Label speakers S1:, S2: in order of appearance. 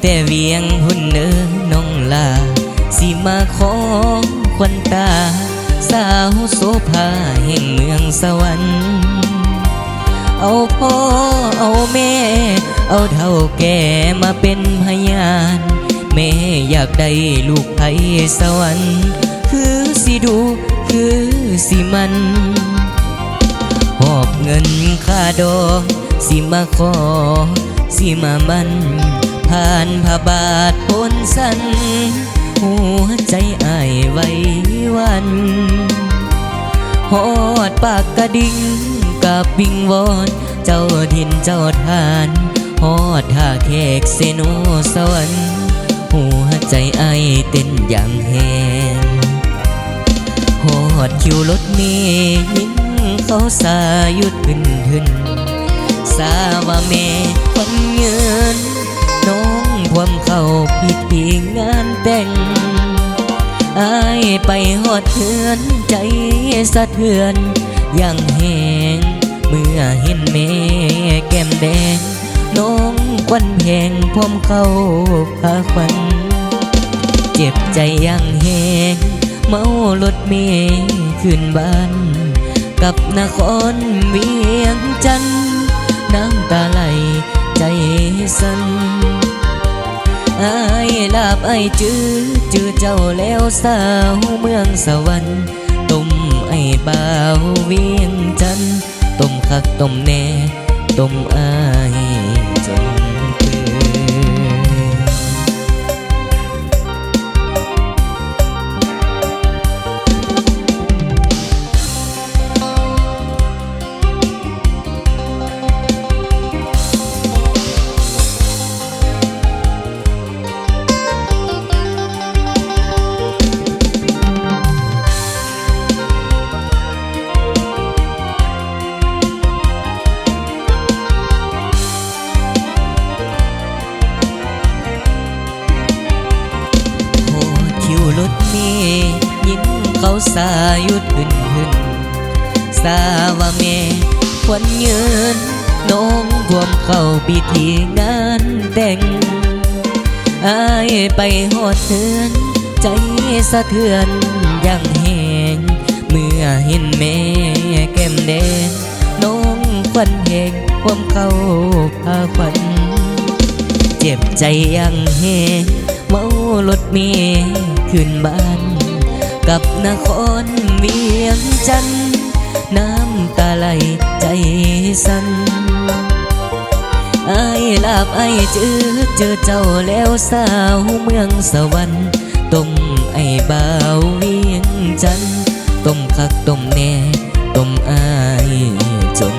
S1: แต่เวียงหุ่นเนื้อน้องลา สิมาขอควันตา สาวโสภาแห่งเมืองสวรรค์ เอาพ่อเอาแม่ เอาเท่าแก่มาเป็นพยาน แม่อยากได้ลูกไทยสวรรค์คือสิดูคือสิมันหอบเงินค่าดอกสิมาขอสิมามัน ผ่านพระบาทพ้นสัน หัวใจอายไว้วันหอดปากกระดิ่งกับวิงวอนเจ้าถิ่นเจ้าทานหอดท่าแขกเซโนสวรรค์หัวใจไอายเต้นอย่างแหงหอดคิวรถเมย์ยินเขาสายุดขึ้นขึ้นสาวาแม่คน งานแต่งอายไปหอดเถือนใจสะเทือนอย่างแหงเมื่อเห็นแม่แก้มแดงน้องควันแหงพร้อมเข้าพาควันเจ็บใจอย่างแหงเมารถเมย์ขึ้นบ้านกับนครเวียงจันทน์น้ำตาไหลใจสั่นาบไอจื้อจื้อเจ้าแล้วสาวเมืองสวรรค์ต้มไอบ่าวเวียงจันต้มคักต้มแน่ต้มอาย รถเมย์ยินเขาสายุดขึ้นขึ้นสาว่าแม่ควันยืนน้องรวมเข้าพิธีงานแต่งอายไปหอดเทือน ใจสะเทือนอย่างแหงเมื่อเห็นแม่แก้มแดงน้องควันแหงความเข้าพาควันเจ็บใจยังแหงเมารถเมย์ ขึ้นบ้าน กับนครเวียงจันทน์น้ำตาไหลใจสั่นไอ้ลาบไอ้ายเจอเจอเจ้าแล้วสาวเมืองสวรรค์ต้มไอ้บ่าวเวียงจันทน์ต้มคักต้มแน่ต้มอายจน